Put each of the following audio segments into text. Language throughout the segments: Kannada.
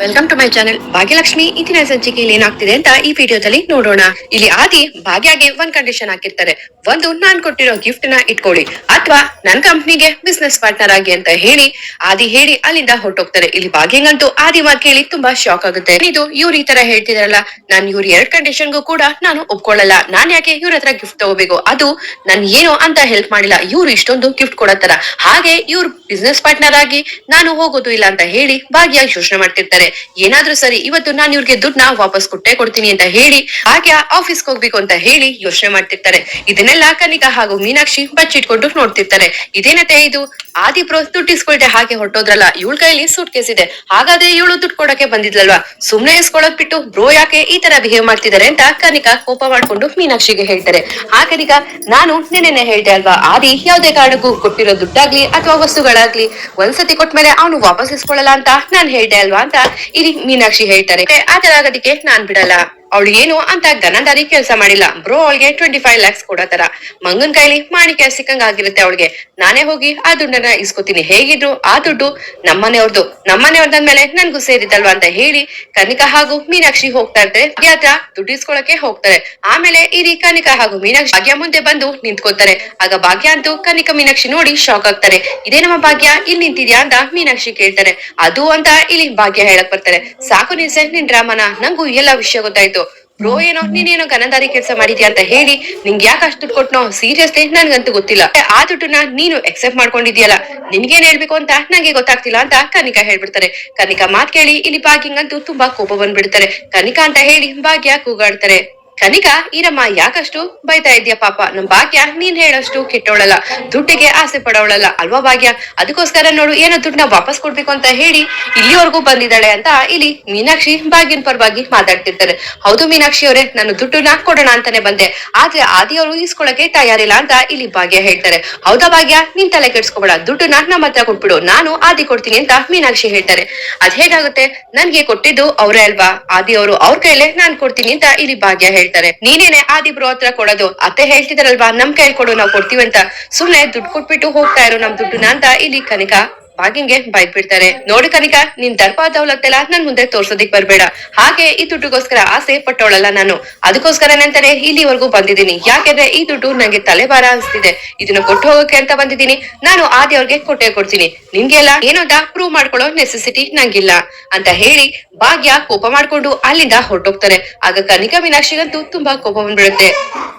Welcome to my channel Bhagyalakshmi ಇಂದಿನ ಸಂಚಿಕೆಯಲ್ಲಿ ಏನಾಗ್ತಿದೆ ಅಂತ ಈ ವಿಡಿಯೋದಲ್ಲಿ ನೋಡೋಣ. ಇಲ್ಲಿ ಆದಿ ಭಾಗ್ಯಗೆ ಒಂದ್ ಕಂಡೀಷನ್ ಹಾಕಿರ್ತಾರೆ. ಒಂದು, ನಾನ್ ಕೊಟ್ಟಿರೋ ಗಿಫ್ಟ್ನ ಇಟ್ಕೊಳ್ಳಿ. ಅಥವಾ ನನ್ ಕಂಪ್ನಿಗೆ ಬಿಸ್ನೆಸ್ ಪಾರ್ಟ್ನರ್ ಆಗಿ ಅಂತ ಹೇಳಿ, ಆದಿ ಹೇಳಿ ಅಲ್ಲಿಂದ ಹೊರಟೋಗ್ತಾರೆ. ಇಲ್ಲಿ ಭಾಗ್ಯಂಗಂತೂ ಆದಿ ಮಾತು ಕೇಳಿ ತುಂಬಾ ಶಾಕ್ ಆಗುತ್ತೆ. ಇದು ಇವ್ರ ಈ ತರ ಹೇಳ್ತಿದಾರಲ್ಲ, ನಾನ್ ಇವ್ರ ಎರಡ್ ಕಂಡೀಷನ್ಗೂ ಕೂಡ ನಾನು ಒಪ್ಕೊಳ್ಳಲ್ಲ. ನಾನ್ ಯಾಕೆ ಇವ್ರ ಹತ್ರ ಗಿಫ್ಟ್ ತಗೋಬೇಕು? ಅದು ನನ್ ಏನು ಅಂತ ಹೆಲ್ಪ್ ಮಾಡಿಲ್ಲ. ಇವ್ರು ಇಷ್ಟೊಂದು ಗಿಫ್ಟ್ ಕೊಡತ್ತಾರ. ಹಾಗೆ ಇವ್ರ ಬಿಸ್ನೆಸ್ ಪಾರ್ಟ್ನರ್ ಆಗಿ ನಾನು ಹೋಗೋದು ಇಲ್ಲ ಅಂತ ಹೇಳಿ ಭಾಗ್ಯ ಶೋಷಣೆ ಮಾಡ್ತಿರ್ತಾರೆ. ಏನಾದ್ರೂ ಸರಿ, ಇವತ್ತು ನಾನು ಇವ್ರಿಗೆ ದುಡ್ಡನ್ನ ವಾಪಸ್ ಕೊಟ್ಟೆ ಕೊಡ್ತೀನಿ ಅಂತ ಹೇಳಿ, ಹಾಗೆ ಆಫೀಸ್ಗೆ ಹೋಗ್ಬೇಕು ಅಂತ ಹೇಳಿ ಯೋಚನೆ ಮಾಡ್ತಿರ್ತಾರೆ. ಇದನ್ನೆಲ್ಲ ಕನಿಕಾ ಹಾಗೂ ಮೀನಾಕ್ಷಿ ಬಚ್ಚಿಟ್ಕೊಂಡು ನೋಡ್ತಿರ್ತಾರೆ. ಇದೇನತೆ ಇದು? ಆದಿ ಪ್ರೋ ದುಡ್ಡು ಹಾಗೆ ಹೊರಟೋದ್ರಲ್ಲ, ಇವಳ ಕೈಲಿ ಸೂಟ್ ಕೇಸ್ ಇದೆ. ಹಾಗಾದ್ರೆ ಇವಳು ದುಡ್ಡು ಕೊಡಕ್ಕೆ ಬಂದಿದ್ಲಲ್ವಾ? ಸುಮ್ನೆ ಇಸ್ಕೊಳಕ್ ಬಿಟ್ಟು ಬ್ರೋ ಯಾಕೆ ಈ ತರ ಬಿಹೇವ್ ಮಾಡ್ತಿದ್ದಾರೆ ಅಂತ ಕನಿಕಾ ಕೋಪ ಮಾಡ್ಕೊಂಡು ಮೀನಾಕ್ಷಿಗೆ ಹೇಳ್ತಾರೆ. ಆ ಕನಿಕಾ, ನಾನು ನೆನೆನೆ ಹೇಳ್ದೆ ಅಲ್ವಾ, ಆದಿ ಯಾವ್ದೇ ಕಾರಣಕ್ಕೂ ಕೊಟ್ಟಿರೋ ದುಡ್ಡಾಗ್ಲಿ ಅಥವಾ ವಸ್ತುಗಳಾಗ್ಲಿ, ಒಂದ್ಸತಿ ಕೊಟ್ಮೇಲೆ ಅವನು ವಾಪಸ್ ಇಸ್ಕೊಳ್ಳಲ್ಲ ಅಂತ ನಾನ್ ಹೇಳ್ದೆ ಅಲ್ವಾ ಅಂತ ಇಲ್ಲಿ ಮೀನಾಕ್ಷಿ ಹೇಳ್ತಾರೆ. ಆ ತರ ಆಗೋದಕ್ಕೆ ನಾನ್ ಬಿಡಲ್ಲ. ಅವಳು ಏನು ಅಂತ ಗನದಾರಿ ಕೆಲಸ ಮಾಡಿಲ್ಲ. ಬ್ರೋ, ಅವಳಿಗೆ ಟ್ವೆಂಟಿ ಫೈವ್ ಲ್ಯಾಕ್ಸ್ ಕೊಡೋತರ ಮಂಗನ್ ಕೈಲಿ ಮಾಣಿಕ್ಯ ಸಿಕ್ಕಂಗ್ ಆಗಿರುತ್ತೆ ಅವಳಿಗೆ. ನಾನೇ ಹೋಗಿ ಆ ದುಡ್ಡನ್ನ ಇಸ್ಕೋತೀನಿ. ಹೇಗಿದ್ರು ಆ ದುಡ್ಡು ನಮ್ಮನೆಯವ್ರದ್ದು ಮೇಲೆ ನನ್ಗೂ ಸೇರಿದಲ್ವಾ ಅಂತ ಹೇಳಿ ಕನಿಕಾ ಹಾಗೂ ಮೀನಾಕ್ಷಿ ಹೋಗ್ತಾ ಇರ್ತಾರೆ ಹತ್ರ ದುಡ್ಡು ಇಸ್ಕೊಳಕ್ಕೆ ಹೋಗ್ತಾರೆ. ಆಮೇಲೆ ಇರಿ ಕನಿಕಾ ಹಾಗೂ ಮೀನಾಕ್ಷಿ ಭಾಗ್ಯ ಮುಂದೆ ಬಂದು ನಿಂತ್ಕೋತಾರೆ ಆಗ ಭಾಗ್ಯ ಅಂತೂ ಕನಿಕಾ ಮೀನಾಕ್ಷಿ ನೋಡಿ ಶಾಕ್ ಆಗ್ತಾರೆ. ಇದೇ ನಮ್ಮ ಭಾಗ್ಯ, ಇಲ್ಲಿ ನಿಂತಿದ್ಯಾ ಅಂತ ಮೀನಾಕ್ಷಿ ಕೇಳ್ತಾರೆ. ಅದು ಅಂತ ಇಲ್ಲಿ ಭಾಗ್ಯ ಹೇಳಕ್ ಬರ್ತಾರೆ. ಸಾಕು ನಿಲ್ಸೆ ನಿನ್ ಡ್ರಾಮನ. ನಂಗೂ ಎಲ್ಲಾ ವಿಷಯ ಗೊತ್ತಾಯ್ತು. ಬ್ರೋ, ಏನೋ ನೀನೇನೋ ಗನದಾರಿ ಕೆಲಸ ಮಾಡಿದ್ಯಾ ಅಂತ ಹೇಳಿ, ನಿಂಗೆ ಯಾಕೆ ಅಷ್ಟು ದುಡ್ಡು ಕೊಟ್ನೋ ಸೀರಿಯಸ್ಲಿ ನನ್ಗಂತೂ ಗೊತ್ತಿಲ್ಲ. ಆ ದುಡ್ಡನ್ನ ನೀನು ಎಕ್ಸೆಪ್ಟ್ ಮಾಡ್ಕೊಂಡಿದ್ಯಲ್ಲ, ನಿನ್ಗೇನ್ ಹೇಳ್ಬೇಕು ಅಂತ ನಂಗೆ ಗೊತ್ತಾಗ್ತಿಲ್ಲ ಅಂತ ಕನಿಕಾ ಹೇಳ್ಬಿಡ್ತಾರೆ. ಕನಿಕಾ ಮಾತ್ ಕೇಳಿ, ಇಲ್ಲಿ ಭಾಗ್ಯಂಗಂತೂ ತುಂಬಾ ಕೋಪ ಬಂದ್ಬಿಡ್ತಾರೆ. ಕನಿಕಾ ಅಂತ ಹೇಳಿ ಭಾಗ್ಯ ಕೂಗಾಡ್ತಾರೆ. ಕನಿಕಾ, ಈರಮ್ಮ, ಯಾಕಷ್ಟು? ಬೈತಾ ಇದ್ಯಾ ಪಾಪ. ನಮ್ ಭಾಗ್ಯ, ನೀನ್ ಹೇಳಷ್ಟು ಕೆಟ್ಟೋಳಲ್ಲ. ದುಡ್ಡಿಗೆ ಆಸೆ ಪಡೋಳಲ್ಲ ಅಲ್ವಾ ಭಾಗ್ಯ? ಅದಕ್ಕೋಸ್ಕರ ನೋಡು, ಏನೋ ದುಡ್ಡನ್ನ ವಾಪಸ್ ಕೊಡ್ಬೇಕು ಅಂತ ಹೇಳಿ ಇಲ್ಲಿವರೆಗೂ ಬಂದಿದ್ದಾಳೆ ಅಂತ ಇಲ್ಲಿ ಮೀನಾಕ್ಷಿ ಭಾಗ್ಯನ್ ಪರವಾಗಿ ಮಾತಾಡ್ತಿರ್ತಾರೆ. ಹೌದು ಮೀನಾಕ್ಷಿ ಅವರೇ, ನಾನು ದುಡ್ಡನ್ನ ಕೊಡೋಣ ಅಂತಾನೆ ಬಂದೆ. ಆದ್ರೆ ಆದಿಯವರು ಇಸ್ಕೊಳಕ್ಕೆ ತಯಾರಿಲ್ಲ ಅಂತ ಇಲ್ಲಿ ಭಾಗ್ಯ ಹೇಳ್ತಾರೆ. ಹೌದಾ ಭಾಗ್ಯ? ನೀನ್ ತಲೆ ಕೆಡ್ಸ್ಕೊಬೇಡ. ದುಡ್ಡನ್ನ ನಮ್ಮ ಹತ್ರ ಕೊಟ್ಬಿಡು. ನಾನು ಆದಿ ಕೊಡ್ತೀನಿ ಅಂತ ಮೀನಾಕ್ಷಿ ಹೇಳ್ತಾರೆ. ಅದ್ ಹೇಗಾಗುತ್ತೆ? ನನ್ಗೆ ಕೊಟ್ಟಿದ್ದು ಅವರೇ ಅಲ್ವಾ? ಆದಿ ಅವರು ಅವ್ರ ಕೈಲೇ ನಾನ್ ಕೊಡ್ತೀನಿ ಅಂತ ಇಲ್ಲಿ ಭಾಗ್ಯ ಹೇಳ್ತಾರೆ. ನೀನೇನೆ ಆದಿಬ್ರು ಹತ್ರ ಕೊಡೋದು. ಅತ್ತೆ ಹೇಳ್ತಿದಾರಲ್ವಾ, ನಮ್ ಕೈಲಿ ಕೊಡು, ನಾವ್ ಕೊಡ್ತೀವಿ ಅಂತ. ಸುಮ್ನೆ ದುಡ್ಡು ಕೊಟ್ಬಿಟ್ಟು ಹೋಗ್ತಾ ಇರೋ ನಮ್ ದುಡ್ಡನ್ನ ಅಂತ ಇಲ್ಲಿ ಕನಿಕಾ. ಭಾಗ್ಯಂಗೆ ಬೈಕ್ ಬಿಡ್ತಾರೆ ನೋಡಿ ಕನಿಕಾ, ನಿನ್ ದರ್ಪ ದೌಲತ್ತೆಲ್ಲ ನನ್ ಮುಂದೆ ತೋರ್ಸೋದಿಕ್ ಬರ್ಬೇಡ. ಹಾಗೆ ಈ ದುಡ್ಡುಗೋಸ್ಕರ ಆಸೆ ಪಟ್ಟವಳಲ್ಲ ನಾನು. ಅದಕ್ಕೋಸ್ಕರ ಅಂತಾನೆ ಇಲ್ಲಿವರೆಗೂ ಬಂದಿದ್ದೀನಿ. ಯಾಕೆಂದ್ರೆ ಈ ದುಡ್ಡು ನಂಗೆ ತಲೆಭಾರ ಅನ್ಸ್ತಿದೆ. ಇದನ್ನ ಕೊಟ್ಟು ಹೋಗಕ್ಕೆ ಅಂತ ಬಂದಿದ್ದೀನಿ. ನಾನು ಆದಿ ಅವ್ರಿಗೆ ಕೊಟ್ಟೆ ಕೊಡ್ತೀನಿ. ನಿಮ್ಗೆಲ್ಲ ಏನೋದ ಪ್ರೂವ್ ಮಾಡ್ಕೊಳ್ಳೋ ನೆಸೆಸಿಟಿ ನಂಗಿಲ್ಲ. ಅಂತ ಹೇಳಿ ಭಾಗ್ಯ ಕೋಪ ಮಾಡ್ಕೊಂಡು ಅಲ್ಲಿಂದ ಹೊರಟೋಗ್ತಾರೆ ಆಗ ಕನಿಕಾ ಮೀನಾಕ್ಷಿಗಂತೂ ತುಂಬಾ ಕೋಪ ಬಂದ್ಬಿಡುತ್ತೆ.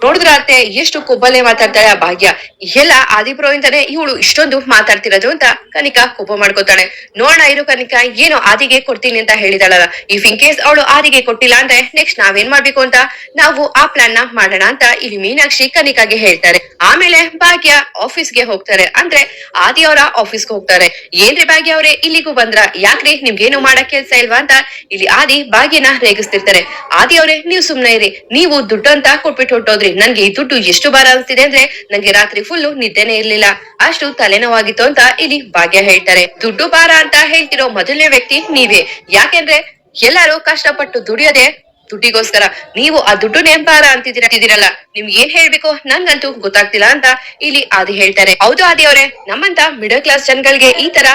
ನೋಡಿದ್ರ ಅತ್ತೆ ಎಷ್ಟು ಕೊಬ್ಬಲೆ ಮಾತಾಡ್ತಾಳೆ ಆ ಭಾಗ್ಯ. ಎಲ್ಲ ಆದಿಪ್ರೋ ಇವಳು ಇಷ್ಟೊಂದು ಮಾತಾಡ್ತಿರೋದು ಅಂತ ಕನಿಕಾ ಕೋಪ ಮಾಡ್ಕೋತಾಳೆ. ನೋಡೋಣ ಇರು ಕನಿಕಾ, ಏನು ಆದಿಗೆ ಕೊಡ್ತೀನಿ ಅಂತ ಹೇಳಿದಾಳಲ್ಲ. ಇಫ್ ಇನ್ ಕೇಸ್ ಅವಳು ಆದಿಗೆ ಕೊಟ್ಟಿಲ್ಲ ಅಂದ್ರೆ ನೆಕ್ಸ್ಟ್ ನಾವೇನ್ ಮಾಡ್ಬೇಕು ಅಂತ? ನಾವು ಆ ಪ್ಲಾನ್ನ ಮಾಡೋಣ ಅಂತ ಇಲ್ಲಿ ಮೀನಾಕ್ಷಿ ಕನಿಕಾಗೆ ಹೇಳ್ತಾರೆ. ಆಮೇಲೆ ಭಾಗ್ಯ ಆಫೀಸ್ಗೆ ಹೋಗ್ತಾರೆ. ಅಂದ್ರೆ ಆದಿ ಅವರ ಆಫೀಸ್ಗೆ ಹೋಗ್ತಾರೆ. ಏನ್ರಿ ಭಾಗ್ಯ ಅವರೇ, ಇಲ್ಲಿಗೂ ಬಂದ್ರ? ಯಾಕ್ರಿ? ನಿಮ್ಗೇನು ಮಾಡಕ್ ಕೆಲ್ಸ ಇಲ್ವಾ ಅಂತ ಇಲ್ಲಿ ಆದಿ ಭಾಗ್ಯನ ರೇಗಿಸ್ತಿರ್ತಾರೆ. ಆದಿ ಅವರೇ, ನೀವ್ ಸುಮ್ನೆ ಇರಿ. ನೀವು ದುಡ್ಡು ಅಂತ ಕೊಟ್ಬಿಟ್ಟು ಹೊಟ್ಟೋದ್ರಿ ನನ್ಗೆ ಈ ದುಡ್ಡು ಎಷ್ಟು ಬಾರ ಅನ್ಸ್ತಿದೆ ಅಂದ್ರೆ ನಂಗೆ ರಾತ್ರಿ ಫುಲ್ಲು ನಿದ್ದೆನೆ ಇರ್ಲಿಲ್ಲ. ಅಷ್ಟು ತಲೆನೋವಾಗಿತ್ತು ಅಂತ ಇಲ್ಲಿ ಭಾಗ್ಯ ಹೇಳ್ತಾರೆ. ದುಡ್ಡು ಬಾರ ಅಂತ ಹೇಳ್ತಿರೋ ಮೊದಲನೇ ವ್ಯಕ್ತಿ ನೀವೇ. ಯಾಕೆಂದ್ರೆ ಎಲ್ಲರೂ ಕಷ್ಟಪಟ್ಟು ದುಡಿಯೋದೆ ದುಡ್ಡಿಗೋಸ್ಕರ ನೀವು ಆ ದುಡ್ಡು ನೆಂಪಾರ ಅಂತಿದ್ದೀರ ಅಂತಿದ್ದೀರಲ್ಲ, ನಿಮ್ಗೆ ಏನ್ ಹೇಳ್ಬೇಕು? ನಂಗಂತೂ ಗೊತ್ತಾಗ್ತಿಲ್ಲ ಅಂತ ಇಲ್ಲಿ ಆದಿ ಹೇಳ್ತಾರೆ. ಹೌದು ಆದಿ ಅವರೇ, ನಮ್ಮಂತ ಮಿಡಲ್ ಕ್ಲಾಸ್ ಜನಗಳಿಗೆ ಈ ತರ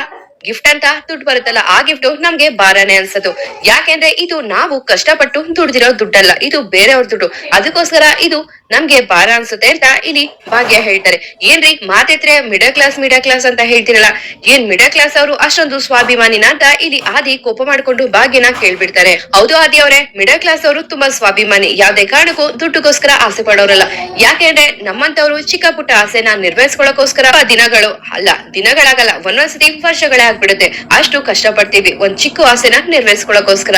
ಗಿಫ್ಟ್ ಅಂತ ದುಡ್ಡು ಬರುತ್ತಲ್ಲ, ಆ ಗಿಫ್ಟ್ ನಮ್ಗೆ ಭಾರನೇ ಅನ್ಸದು. ಯಾಕೆಂದ್ರೆ ಇದು ನಾವು ಕಷ್ಟಪಟ್ಟು ದುಡ್ದಿರೋ ದುಡ್ಡಲ್ಲ, ಇದು ಬೇರೆಯವ್ರ ದುಡ್ಡು. ಅದಕ್ಕೋಸ್ಕರ ಇದು ನಮ್ಗೆ ಭಾರ ಅನ್ಸುತ್ತೆ ಅಂತ ಇಲ್ಲಿ ಭಾಗ್ಯ ಹೇಳ್ತಾರೆ. ಏನ್ರಿ ಮಾತಿದ್ರೆ ಮಿಡಲ್ ಕ್ಲಾಸ್ ಮಿಡಲ್ ಕ್ಲಾಸ್ ಅಂತ ಹೇಳ್ತಿರಲ್ಲ, ಏನ್ ಮಿಡಲ್ ಕ್ಲಾಸ್ ಅವರು ಅಷ್ಟೊಂದು ಸ್ವಾಭಿಮಾನಿನ ಅಂತ ಇಲ್ಲಿ ಆದಿ ಕೋಪ ಮಾಡ್ಕೊಂಡು ಭಾಗ್ಯನ ಕೇಳ್ಬಿಡ್ತಾರೆ. ಹೌದು ಆದಿ ಅವರೇ ಮಿಡಲ್ ಕ್ಲಾಸ್ ಅವರು ತುಂಬಾ ಸ್ವಾಭಿಮಾನಿ, ಯಾವ್ದೇ ಕಾರಣಕ್ಕೂ ದುಡ್ಡುಗೋಸ್ಕರ ಆಸೆ ಪಡೋರಲ್ಲ. ಯಾಕೆಂದ್ರೆ ನಮ್ಮಂತವ್ರು ಚಿಕ್ಕ ಪುಟ್ಟ ಆಸೆನ ನಿರ್ವಹಿಸ್ಕೊಳ್ಳೋಕೋಸ್ಕರ ದಿನಗಳು, ಅಲ್ಲ, ದಿನಗಳಾಗಲ್ಲ, ಒಂದೊಂದ್ಸತಿ ವರ್ಷಗಳೇ ಆಗ್ಬಿಡುತ್ತೆ. ಅಷ್ಟು ಕಷ್ಟಪಡ್ತೀವಿ, ಒಂದ್ ಚಿಕ್ಕ ಆಸೆನ ನಿರ್ವಹಿಸ್ಕೊಳ್ಳೋಕೋಸ್ಕರ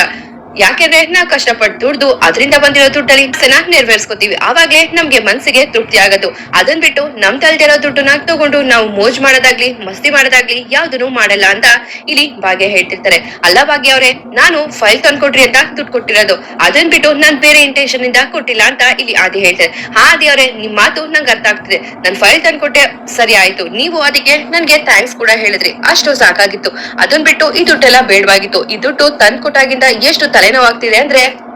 ಯಾಕೆಂದ್ರೆ ನಾವ್ ಕಷ್ಟಪಟ್ಟು ದುಡ್ದು ಅದರಿಂದ ಬಂದಿರೋ ದುಡ್ಡಲ್ಲಿ ಚೆನ್ನಾಗಿ ನೆರವೇರಿಸ್ಕೋತೀವಿ? ಆವಾಗ್ಲೇ ನಮ್ಗೆ ಮನ್ಸಿಗೆ ತೃಪ್ತಿ ಆಗೋದು. ಅದನ್ ಬಿಟ್ಟು ನಮ್ ತಲ್ದಿರೋ ದುಡ್ಡನ್ನ ತಗೊಂಡು ನಾವು ಮೋಜ್ ಮಾಡೋದಾಗ್ಲಿ, ಮಸ್ತಿ ಮಾಡೋದಾಗ್ಲಿ ಯಾವ್ದನ್ನು ಮಾಡಲ್ಲ ಅಂತ ಇಲ್ಲಿ ಭಾಗ್ಯ ಹೇಳ್ತಿರ್ತಾರೆ. ಅಲ್ಲ ಭಾಗ್ಯ ಅವ್ರೆ, ನಾನು ಫೈಲ್ ತಂದ್ಕೊಟ್ರಿ ಅಂತ ದುಡ್ಡು ಕೊಟ್ಟಿರೋದು. ಅದನ್ ಬಿಟ್ಟು ನಾನ್ ಬೇರೆ ಇಂಟೆನ್ಷನ್ ಇಂದ ಕೊಟ್ಟಿಲ್ಲ ಅಂತ ಇಲ್ಲಿ ಆದಿ ಹೇಳ್ತಾರೆ. ಹಾ ಆದಿ ಅವ್ರೆ, ನಿಮ್ ಮಾತು ನಂಗೆ ಅರ್ಥ ಆಗ್ತಿದೆ. ನನ್ ಫೈಲ್ ತಂದ್ಕೊಟ್ಟೆ ಸರಿ ಆಯ್ತು. ನೀವು ಅದಕ್ಕೆ ನನ್ಗೆ ಥ್ಯಾಂಕ್ಸ್ ಕೂಡ ಹೇಳಿದ್ರಿ. ಅಷ್ಟು ಸಾಕಾಗಿತ್ತು. ಅದನ್ ಬಿಟ್ಟು ಈ ದುಡ್ಡೆಲ್ಲ ಬೇಡವಾಗಿತ್ತು. ಈ ದುಡ್ಡು ತಂದ್ಕೊಟ್ಟಾಗಿಂದ ಎಷ್ಟು ತಲೆನೋವಾಗ್ತಿದೆ ಅಂದ್ರೆ?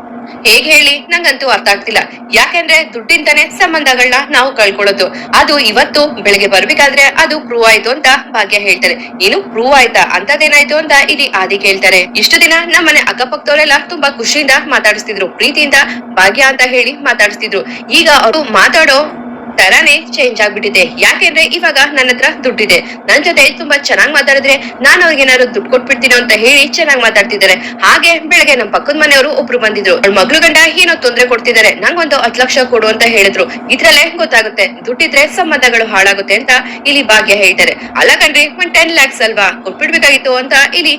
ಹೇಗ್ ಹೇಳಿ? ನಂಗಂತೂ ಅರ್ಥ ಆಗ್ತಿಲ್ಲ. ಯಾಕೆಂದ್ರೆ ದುಡ್ಡಿಂದನೇ ಸಂಬಂಧಗಳನ್ನ ನಾವು ಕಳ್ಕೊಳ್ಳೋದು. ಅದು ಇವತ್ತು ಬೆಳಿಗ್ಗೆ ಬರ್ಬೇಕಾದ್ರೆ ಅದು ಪ್ರೂವ್ ಆಯ್ತು ಅಂತ ಭಾಗ್ಯ ಹೇಳ್ತಾರೆ. ಏನು ಪ್ರೂವ್ ಆಯ್ತಾ? ಅಂತದೇನಾಯ್ತು ಅಂತ ಇಲ್ಲಿ ಆದಿ ಕೇಳ್ತಾರೆ. ಇಷ್ಟು ದಿನ ನಮ್ಮನೆ ಅಕ್ಕಪಕ್ಕದವರೆಲ್ಲ ತುಂಬಾ ಖುಷಿಯಿಂದ ಮಾತಾಡಿಸ್ತಿದ್ರು, ಪ್ರೀತಿಯಿಂದ ಭಾಗ್ಯ ಅಂತ ಹೇಳಿ ಮಾತಾಡಿಸ್ತಿದ್ರು. ಈಗ ಅವರು ಮಾತಾಡೋ ತರಾನೇ ಚೇಂಜ್ ಆಗ್ಬಿಟ್ಟಿದೆ. ಯಾಕೆಂದ್ರೆ ಇವಾಗ ನನ್ನ ಹತ್ರ ದುಡ್ಡಿದೆ. ನನ್ ಜೊತೆ ತುಂಬಾ ಚೆನ್ನಾಗ್ ಮಾತಾಡಿದ್ರೆ ನಾನ್ ಅವ್ರಿಗೆ ಏನಾದ್ರು ದುಡ್ಡು ಕೊಟ್ಬಿಡ್ತೀನಿ ಅಂತ ಹೇಳಿ ಚೆನ್ನಾಗ್ ಮಾತಾಡ್ತಿದ್ದಾರೆ. ಹಾಗೆ ಬೆಳಗ್ಗೆ ನಮ್ ಪಕ್ಕದ ಮನೆಯವರು ಒಬ್ರು ಬಂದಿದ್ರು. ಅವ್ಳ ಮಗಳು ಗಂಡ ಏನೋ ತೊಂದ್ರೆ ಕೊಡ್ತಿದ್ದಾರೆ. ನಂಗೊಂದು ಹತ್ತು ಲಕ್ಷ ಕೊಡು ಅಂತ ಹೇಳಿದ್ರು. ಇದ್ರಲ್ಲೇ ಗೊತ್ತಾಗುತ್ತೆ. ದುಡ್ಡಿದ್ರೆ ಸಂಬಂಧಗಳು ಹಾಳಾಗುತ್ತೆ ಅಂತ ಇಲ್ಲಿ ಭಾಗ್ಯ ಹೇಳ್ತಾರೆ. ಅಲ್ಲ ಕಣ್ರಿ, ಒಂದ್ ಟೆನ್ ಲ್ಯಾಕ್ಸ್ ಅಲ್ವಾ? ಕೊಟ್ಬಿಡ್ಬೇಕಾಗಿತ್ತು ಅಂತ ಇಲ್ಲಿ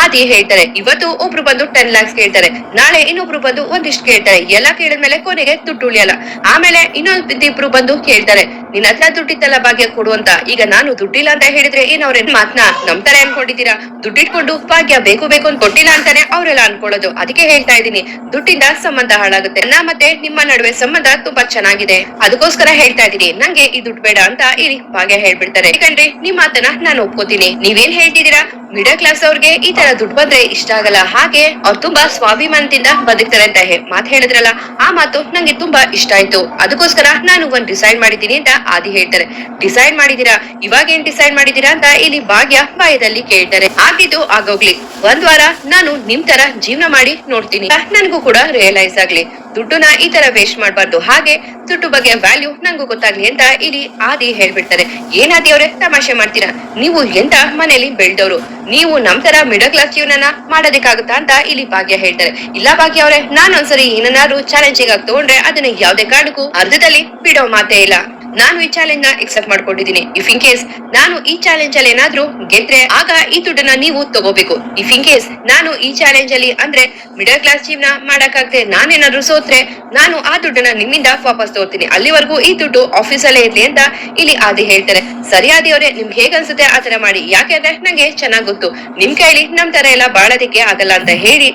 ಆದಿ ಹೇಳ್ತಾರೆ. ಇವತ್ತು ಒಬ್ರು ಬಂದು ಟೆನ್ ಲ್ಯಾಕ್ಸ್ ಕೇಳ್ತಾರೆ. ನಾಳೆ ಇನ್ನೊಬ್ರು ಬಂದು ಒಂದಿಷ್ಟು ಕೇಳ್ತಾರೆ. ಎಲ್ಲ ಕೇಳಿದ್ಮೇಲೆ ಕೊನೆಗೆ ದುಡ್ಡು ಉಳಿಯಲ್ಲ. ಆಮೇಲೆ ಇನ್ನೊಂದಿಬ್ರು ಬಂದು ಕೇಳ್ತಾರೆ. ನಿನ್ನ ಹತ್ರ ದುಡ್ಡಿತ್ತಲ್ಲ ಭಾಗ್ಯ ಕೊಡು ಅಂತ. ಈಗ ನಾನು ದುಡ್ಡಿಲ್ಲ ಅಂತ ಹೇಳಿದ್ರೆ ಏನ್ ಅವ್ರೇನ್ ಮಾತ್ನ ತರ ಅನ್ಕೊಂಡಿದ್ದೀರಾ? ದುಡ್ಡಿಟ್ಕೊಂಡು ಭಾಗ್ಯ ಬೇಕು ಬೇಕು ಅಂತ ಕೊಟ್ಟಿಲ್ಲ ಅಂತಾನೆ ಅವರೆಲ್ಲ ಅನ್ಕೊಳ್ಳೋದು. ಅದಕ್ಕೆ ಹೇಳ್ತಾ ಇದ್ದೀನಿ. ದುಡ್ಡಿಂದ ಸಂಬಂಧ ಹಾಳಾಗುತ್ತೆ. ನಾ ಮತ್ತೆ ನಿಮ್ಮ ನಡುವೆ ಸಂಬಂಧ ತುಂಬಾ ಚೆನ್ನಾಗಿದೆ. ಅದಕ್ಕೋಸ್ಕರ ಹೇಳ್ತಾ ಇದ್ದೀನಿ. ನಂಗೆ ಈ ದುಡ್ಡು ಬೇಡ ಅಂತ ಇಲ್ಲಿ ಭಾಗ್ಯ ಹೇಳ್ಬಿಡ್ತಾರೆ. ಯಾಕಂದ್ರೆ ನಿಮ್ಮ ಮಾತನ್ನ ನಾನು ಒಪ್ಕೋತೀನಿ. ನೀವೇನ್ ಹೇಳ್ತಿದ್ದೀರಾ? ಮಿಡಲ್ ಕ್ಲಾಸ್ ಅವ್ರಿಗೆ ಈ ತರ ದುಡ್ಡು ಬಂದ್ರೆ ಇಷ್ಟ ಆಗಲ್ಲ. ಹಾಗೆ ಅವ್ರು ತುಂಬಾ ಸ್ವಾಭಿಮಾನದಿಂದ ಬದುಕ್ತಾರೆ ಅಂತ ಮಾತ್ ಹೇಳಿದ್ರಲ್ಲ. ಆ ಮಾತು ನಂಗೆ ತುಂಬಾ ಇಷ್ಟ ಆಯ್ತು. ಅದಕ್ಕೋಸ್ಕರ ನಾನು ಒಂದ್ ಡಿಸೈಡ್ ಮಾಡಿದ್ದೀನಿ ಅಂತ ಆದಿ ಹೇಳ್ತಾರೆ. ಡಿಸೈಡ್ ಮಾಡಿದೀರಾ ಇವಾಗ ಏನ್ ಡಿಸೈಡ್ ಮಾಡಿದೀರಾ ಅಂತ ಇಲ್ಲಿ ಭಾಗ್ಯ ಬಾಯದಲ್ಲಿ ಕೇಳ್ತಾರೆ. ಆಗಿದ್ದು ಆಗೋಗ್ಲಿ. ಒಂದ್ ವಾರ ನಾನು ನಿಮ್ ತರ ಜೀವನ ಮಾಡಿ ನೋಡ್ತೀನಿ. ನನ್ಗೂ ಕೂಡ ರಿಯಲೈಸ್ ಆಗ್ಲಿ. ದುಡ್ಡನ್ನ ಈ ತರ ವೇಸ್ಟ್ ಮಾಡಬಾರ್ದು. ಹಾಗೆ ದುಡ್ಡು ಬಗ್ಗೆ ವ್ಯಾಲ್ಯೂ ನಂಗೂ ಗೊತ್ತಾಗ್ಲಿ ಅಂತ ಇಲ್ಲಿ ಆದಿ ಹೇಳ್ಬಿಡ್ತಾರೆ ಏನಾದಿ ಅವ್ರೆ, ತಮಾಷೆ ಮಾಡ್ತೀರಾ? ನೀವು ಎಂತ ಮನೇಲಿ ಬೆಳ್ದವ್ರು? ನೀವು ನಮ್ ತರ ಮಿಡಲ್ ಕ್ಲಾಸ್ ಜೀವನನ ಮಾಡೋದಕ್ಕಾಗುತ್ತಾ ಅಂತ ಇಲ್ಲಿ ಭಾಗ್ಯ ಹೇಳ್ತಾರೆ. ಇಲ್ಲ ಭಾಗ್ಯ ಅವ್ರೆ, ನಾನೊಂದ್ಸರಿ ಏನಾದ್ರು ಚಾಲೆಂಜಿಂಗ್ ಆಗಿ ತಗೊಂಡ್ರೆ ಅದನ್ನ ಯಾವ್ದೇ ಕಾರಣಕ್ಕೂ ಅರ್ಧದಲ್ಲಿ ಬಿಡೋ ಮಾತೇ ಇಲ್ಲ. ನಾನು ಈ ಚಾಲೆಂಜ್ನ ಎಕ್ಸೆಪ್ಟ್ ಮಾಡ್ಕೊಂಡಿದ್ದೀನಿ. ಇಫ್ ಇನ್ ಕೇಸ್ ನಾನು ಈ ಚಾಲೆಂಜ್ ಅಲ್ಲಿ ಏನಾದ್ರೂ ಗೆದ್ರೆ, ಆಗ ಈ ದುಡ್ಡನ್ನ ನೀವು ತಗೋಬೇಕು. ಇಫ್ ಇನ್ ಕೇಸ್ ನಾನು ಈ ಚಾಲೆಂಜ್ ಅಲ್ಲಿ ಅಂದ್ರೆ ಮಿಡಲ್ ಕ್ಲಾಸ್ ಜೀವನ ಮಾಡಕ್ಕಾಗ್ದೆ ನಾನೇನಾದ್ರೂ ಸೋತ್ರೆ, ನಾನು ಆ ದುಡ್ಡನ್ನ ನಿಮ್ಮಿಂದ ವಾಪಸ್ ತಗೋತೀನಿ. ಅಲ್ಲಿವರೆಗೂ ಈ ದುಡ್ಡು ಆಫೀಸಲ್ಲೇ ಇರ್ಲಿ ಅಂತ ಇಲ್ಲಿ ಆದಿ ಹೇಳ್ತಾರೆ. ಸರಿ ಅವ್ರೆ, ನಿಮ್ಗೆ ಹೇಗ್ ಅನ್ಸುತ್ತೆ ಆತರ ಮಾಡಿ. ಮಾಡಿ ಯಾಕೆಂದ್ರೆ ನಂಗೆ ಚೆನ್ನಾಗ್ ಗೊತ್ತು. ನಿಮ್ ಕೈಲಿ ನಮ್ ತರ ಎಲ್ಲ ಬಾಳೋದಿಕ್ಕೆ ಆಗಲ್ಲ ಅಂತ ಹೇಳಿ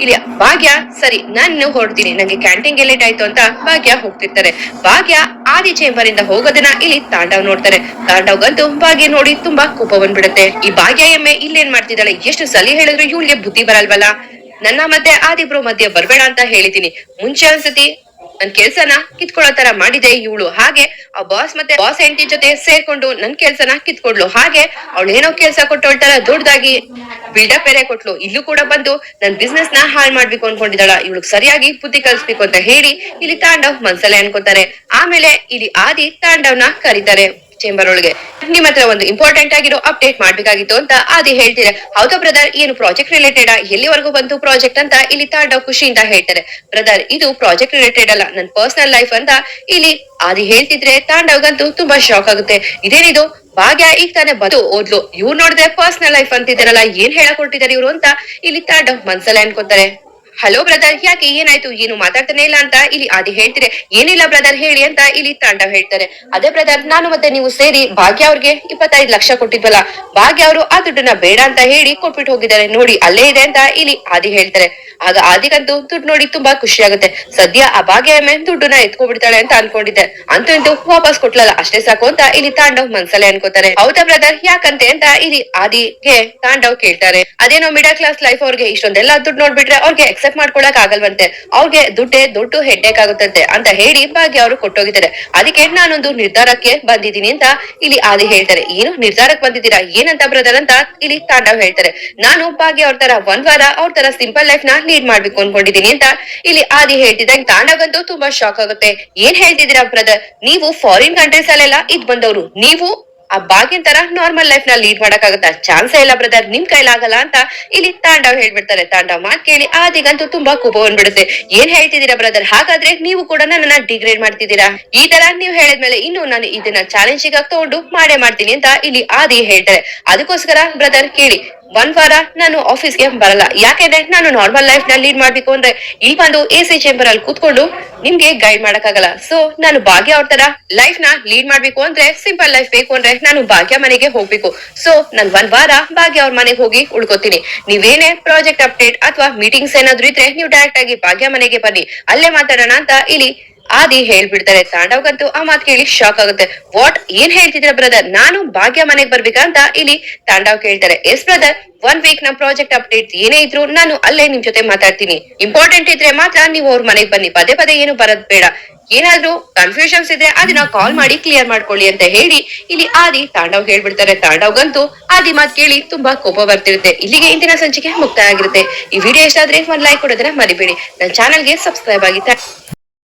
ಇಲ್ಲಿ ಭಾಗ್ಯ, ಸರಿ, ನಾನು ಹೊರಡ್ತೀನಿ. ನಂಗೆ ಕ್ಯಾಂಟೀನ್ ಲೇಟ್ ಆಯ್ತು ಅಂತ ಭಾಗ್ಯ ಹೋಗ್ತಿರ್ತಾರೆ. ಭಾಗ್ಯ ಆದಿ ಚೇಂಬರ್ ಇಂದ ಹೋಗೋದನ್ನ ಇಲ್ಲಿ ತಾಂಡವ್ ನೋಡ್ತಾರೆ. ತಾಂಡವ್ಗಂತೂ ಭಾಗ್ಯ ನೋಡಿ ತುಂಬಾ ಕೋಪ ಬಂದ್ಬಿಡುತ್ತೆ. ಈ ಭಾಗ್ಯ ಎಮ್ಮೆ ಇಲ್ಲೇನ್ ಮಾಡ್ತಿದ್ದಾಳೆ? ಎಷ್ಟು ಸಲಿ ಹೇಳಿದ್ರು ಇವಳಿಗೆ ಬುದ್ಧಿ ಬರಲ್ವಲ್ಲ? ನನ್ನ ಮತ್ತೆ ಆದಿಬ್ರು ಮಧ್ಯೆ ಬರ್ಬೇಡ ಅಂತ ಹೇಳಿದೀನಿ ಮುಂಚೆ ಒಂದ್ಸತಿ ನನ್ ಕೆಲ್ಸನ ಕಿತ್ಕೊಳ್ಳೋ ತರ ಮಾಡಿದೆ ಇವಳು. ಹಾಗೆ ಆ ಬಾಸ್ ಮತ್ತೆ ಬಾಸ್ ಎಂಟಿ ಜೊತೆ ಸೇರ್ಕೊಂಡು ನನ್ ಕೆಲ್ಸನ ಕಿತ್ಕೊಡ್ಲು. ಹಾಗೆ ಅವಳು ಏನೋ ಕೆಲ್ಸ ಕೊಟ್ಟೋಳ್ತಾರ ದೊಡ್ಡದಾಗಿ ಬಿಲ್ಡಪ್ ಬೇರೆ ಕೊಟ್ಲು. ಇಲ್ಲೂ ಕೂಡ ಬಂದು ನನ್ ಬಿಸ್ನೆಸ್ನ ಹಾಳ್ ಮಾಡ್ಬೇಕು ಅನ್ಕೊಂಡಿದ್ದಾಳ. ಇವಳಿಗೆ ಸರಿಯಾಗಿ ಬುದ್ಧಿ ಕಲ್ಸ್ಬೇಕು ಅಂತ ಹೇಳಿ ಇಲ್ಲಿ ತಾಂಡವ್ ಮನ್ಸಲ್ಲೇ ಅನ್ಕೋತಾರೆ. ಆಮೇಲೆ ಇಲ್ಲಿ ಆದಿ ತಾಂಡವ್ನ ಕರೀತಾರೆ. ಚೇಂಬರ್ ಒಳಗೆ. ನಿಮ್ ಹತ್ರ ಒಂದು ಇಂಪಾರ್ಟೆಂಟ್ ಆಗಿರೋ ಅಪ್ಡೇಟ್ ಮಾಡ್ಬೇಕಾಗಿತ್ತು ಅಂತ ಆದಿ ಹೇಳ್ತೀರಾ. ಹೌದಾ ಬ್ರದರ್ ಏನು ಪ್ರಾಜೆಕ್ಟ್ ರಿಲೇಟೆಡ್ ಎಲ್ಲಿವರೆಗೂ ಬಂತು ಪ್ರಾಜೆಕ್ಟ್ ಅಂತ ಇಲ್ಲಿ ತಾಂಡವ್ ಖುಷಿಯಿಂದ ಹೇಳ್ತಾರೆ. ಬ್ರದರ್ ಇದು ಪ್ರಾಜೆಕ್ಟ್ ರಿಲೇಟೆಡ್ ಅಲ್ಲ, ನನ್ ಪರ್ಸನಲ್ ಲೈಫ್ ಅಂತ ಇಲ್ಲಿ ಆದಿ ಹೇಳ್ತಿದ್ರೆ ತಾಂಡವ್ಗಂತೂ ತುಂಬಾ ಶಾಕ್ ಆಗುತ್ತೆ. ಇದೇನಿದು? ಭಾಗ್ಯ ಈಗ ತಾನೇ ಬದು ಓದ್ಲು. ಇವ್ರು ನೋಡಿದ್ರೆ ಪರ್ಸನಲ್ ಲೈಫ್ ಅಂತಿದ್ದಾರಲ್ಲ, ಏನ್ ಹೇಳಕ್ ಇವ್ರು ಅಂತ ಇಲ್ಲಿ ತಾಂಡವ್ ಮನ್ಸಲ್ಲೇ ಅನ್ಕೋತಾರೆ. ಹಲೋ ಬ್ರದರ್ ಯಾಕೆ ಏನಾಯ್ತು? ಏನು ಮಾತಾಡ್ತಾನೆ ಇಲ್ಲ ಅಂತ ಇಲ್ಲಿ ಆದಿ ಹೇಳ್ತಾರೆ ಏನಿಲ್ಲ ಬ್ರದರ್ ಹೇಳಿ ಅಂತ ಇಲ್ಲಿ ತಾಂಡವ್ ಹೇಳ್ತಾರೆ. ಅದೇ ಬ್ರದರ್ ನಾನು ಮತ್ತೆ ನೀವು ಸೇರಿ ಭಾಗ್ಯ ಅವ್ರಿಗೆ ಇಪ್ಪತ್ತೈದು ಲಕ್ಷ ಕೊಟ್ಟಿದ್ವಲ್ಲ, ಭಾಗ್ಯ ಅವರು ಆ ದುಡ್ಡನ್ನ ಬೇಡ ಅಂತ ಹೇಳಿ ಕೊಟ್ಬಿಟ್ಟು ಹೋಗಿದ್ದಾರೆ. ನೋಡಿ, ಅಲ್ಲೇ ಇದೆ ಅಂತ ಇಲ್ಲಿ ಆದಿ ಹೇಳ್ತಾರೆ. ಆಗ ಆದಿಗಂತೂ ದುಡ್ಡು ನೋಡಿ ತುಂಬಾ ಖುಷಿ ಆಗುತ್ತೆ. ಸದ್ಯ ಆ ಭಾಗ್ಯ ಎಮ್ಮೆ ದುಡ್ಡನ್ನ ಎತ್ಕೊಬಿಡ್ತಾಳೆ ಅಂತ ಅನ್ಕೊಂಡಿದ್ದೆ. ಅಂತೂ ಇಂತೂ ವಾಪಸ್ ಕೊಟ್ಲಲ್ಲ, ಅಷ್ಟೇ ಸಾಕು ಅಂತ ಇಲ್ಲಿ ತಾಂಡವ್ ಮನ್ಸಲ್ಲೇ ಅನ್ಕೋತಾರೆ ಹೌದಾ ಬ್ರದರ್ ಯಾಕಂತೆ ಅಂತ ಇಲ್ಲಿ ಆದಿಗೆ ತಾಂಡವ್ ಕೇಳ್ತಾರೆ. ಅದೇನೋ ಮಿಡಲ್ ಕ್ಲಾಸ್ ಲೈಫ್ ಅವ್ರಿಗೆ ಇಷ್ಟೊಂದೆಲ್ಲ ದುಡ್ಡು ನೋಡ್ಬಿಟ್ರೆ ಅವ್ರಿಗೆ ಎಕ್ಸೆಪ್ಟ್ ಮಾಡ್ಕೊಳಕ್ ಆಗಲ್ವಂತೆ. ಅವ್ರಿಗೆ ದುಡ್ಡೇ ದುಡ್ಡು ಹೆಡ್ಡೇಕ್ ಆಗುತ್ತಂತೆ ಅಂತ ಹೇಳಿ ಭಾಗ್ಯ ಅವರು ಕೊಟ್ಟೋಗಿದ್ದಾರೆ. ಅದಕ್ಕೆ ನಾನೊಂದು ನಿರ್ಧಾರಕ್ಕೆ ಬಂದಿದ್ದೀನಿ ಅಂತ ಇಲ್ಲಿ ಆದಿ ಹೇಳ್ತಾರೆ. ಏನು ನಿರ್ಧಾರಕ್ಕೆ ಬಂದಿದ್ದೀರಾ? ಏನಂತ ಬ್ರದರ್ ಅಂತ ಇಲ್ಲಿ ತಾಂಡವ್ ಹೇಳ್ತಾರೆ. ನಾನು ಭಾಗ್ಯ ಅವ್ರ ತರ ಒಂದ್ ವಾರ ಅವ್ರ ತರ ಸಿಂಪಲ್ ಲೈಫ್ನ ಲೀಡ್ ಮಾಡ್ಬೇಕು ಅನ್ಕೊಂಡಿದೀನಿ ಅಂತ ಇಲ್ಲಿ ಆದಿ ಹೇಳ್ತಿದ್ದಂಗೆ ತಾಂಡಾಗಂತೂ ತುಂಬಾ ಶಾಕ್ ಆಗುತ್ತೆ. ಏನ್ ಹೇಳ್ತಿದ್ದೀರಾ ಬ್ರದರ್ ನೀವು ಫಾರಿನ್ ಕಂಟ್ರೀಸ್ ಅಲ್ಲೆಲ್ಲ ಇದ್ ಬಂದವರು. ನೀವು ಆ ಬಾಗಿನ ತರ ನಾರ್ಮಲ್ ಲೈಫ್ನ ಲೀಡ್ ಮಾಡಕ್ಕಾಗತ್ತ? ಚಾನ್ಸ್ ಇಲ್ಲ ಬ್ರದರ್ ನಿಮ್ ಕೈಲಾಗಲ್ಲ ಅಂತ ಇಲ್ಲಿ ತಾಂಡವ್ ಹೇಳ್ಬಿಡ್ತಾರೆ. ತಾಂಡವ್ ಮಾತ್ ಕೇಳಿ ಆದಿಗಂತೂ ತುಂಬಾ ಕೋಪ ಬಂದ್ಬಿಡುತ್ತೆ. ಏನ್ ಹೇಳ್ತಿದ್ದೀರಾ ಬ್ರದರ್ ಹಾಗಾದ್ರೆ ನೀವು ಕೂಡ ನನ್ನನ್ನ ಡಿಗ್ರೇಡ್ ಮಾಡ್ತಿದ್ದೀರಾ? ಈ ತರ ನೀವು ಹೇಳಿದ್ಮೇಲೆ ಇನ್ನು ನಾನು ಇದನ್ನ ಚಾಲೆಂಜಿಂಗ್ ತಗೊಂಡು ಮಾಡೇ ಮಾಡ್ತೀನಿ ಅಂತ ಇಲ್ಲಿ ಆದಿ ಹೇಳ್ತಾರೆ. ಅದಕ್ಕೋಸ್ಕರ ಬ್ರದರ್ ಕೇಳಿ ಒಂದ್ ವಾರ ನಾನು ಆಫೀಸ್ಗೆ ಬರಲ್ಲ. ಯಾಕೆಂದ್ರೆ ನಾನು ನಾರ್ಮಲ್ ಲೈಫ್ನ ಲೀಡ್ ಮಾಡ್ಬೇಕು ಅಂದ್ರೆ ಇಲ್ಲಿ ಬಂದು ಎ ಸಿ ಚೇಂಬರ್ ಅಲ್ಲಿ ಕೂತ್ಕೊಂಡು ನಿಮ್ಗೆ ಗೈಡ್ ಮಾಡಕ್ಕಾಗಲ್ಲ. ಸೊ ನಾನು ಭಾಗ್ಯ ಅವ್ರ ತರ ಲೈಫ್ನ ಲೀಡ್ ಮಾಡ್ಬೇಕು ಅಂದ್ರೆ ಸಿಂಪಲ್ ಲೈಫ್ ಬೇಕು ಅಂದ್ರೆ ನಾನು ಭಾಗ್ಯ ಮನೆಗೆ ಹೋಗ್ಬೇಕು. ಸೊ ನಾನ್ ಒಂದ್ ವಾರ ಭಾಗ್ಯ ಅವ್ರ ಮನೆಗೆ ಹೋಗಿ ಉಳ್ಕೋತೀನಿ. ನೀವೇನೇ ಪ್ರಾಜೆಕ್ಟ್ ಅಪ್ಡೇಟ್ ಅಥವಾ ಮೀಟಿಂಗ್ಸ್ ಏನಾದ್ರು ಇದ್ರೆ ನೀವು ಡೈರೆಕ್ಟ್ ಆಗಿ ಭಾಗ್ಯ ಮನೆಗೆ ಬನ್ನಿ. ಅಲ್ಲೇ ಮಾತಾಡೋಣ ಅಂತ ಇಲ್ಲಿ ಆದಿ ಹೇಳ್ಬಿಡ್ತಾರೆ ತಾಂಡವ್ಗಂತೂ ಆ ಮಾತು ಕೇಳಿ ಶಾಕ್ ಆಗುತ್ತೆ. ವಾಟ್ ಏನ್ ಹೇಳ್ತಿದ್ರ ಬ್ರದರ್ ನಾನು ಭಾಗ್ಯ ಮನೆಗ್ ಬರ್ಬೇಕಂತ ಇಲ್ಲಿ ತಾಂಡವ್ ಕೇಳ್ತಾರೆ. ಎಸ್ ಬ್ರದರ್ ಒನ್ ವೀಕ್ ನಮ್ ಪ್ರಾಜೆಕ್ಟ್ ಅಪ್ಡೇಟ್ ಏನೇ ಇದ್ರು ನಾನು ಅಲ್ಲೇ ನಿಮ್ ಜೊತೆ ಮಾತಾಡ್ತೀನಿ. ಇಂಪಾರ್ಟೆಂಟ್ ಇದ್ರೆ ಮಾತ್ರ ನೀವು ಅವ್ರ ಮನೆಗ್ ಬನ್ನಿ. ಪದೇ ಪದೇ ಏನು ಬರೋದ್ ಬೇಡ. ಏನಾದ್ರೂ ಕನ್ಫ್ಯೂಷನ್ಸ್ ಇದ್ರೆ ಅದನ್ನ ಕಾಲ್ ಮಾಡಿ ಕ್ಲಿಯರ್ ಮಾಡ್ಕೊಳ್ಳಿ ಅಂತ ಹೇಳಿ ಇಲ್ಲಿ ಆದಿ ತಾಂಡವ್ ಹೇಳ್ಬಿಡ್ತಾರೆ. ತಾಂಡವ್ಗಂತೂ ಆದಿ ಮಾತ್ ಕೇಳಿ ತುಂಬಾ ಕೋಪ ಬರ್ತಿರುತ್ತೆ. ಇಲ್ಲಿಗೆ ಇಂದಿನ ಸಂಚಿಕೆ ಮುಕ್ತಾಯ ಆಗಿರುತ್ತೆ. ಈ ವಿಡಿಯೋ ಇಷ್ಟ ಆದ್ರೆ ಒಂದ್ ಲೈಕ್ ಕೊಡೋದನ್ನ ಮರಿಬೇಡಿ. ನನ್ನ ಚಾನಲ್ಗೆ ಸಬ್ಸ್ಕ್ರೈಬ್ ಆಗಿ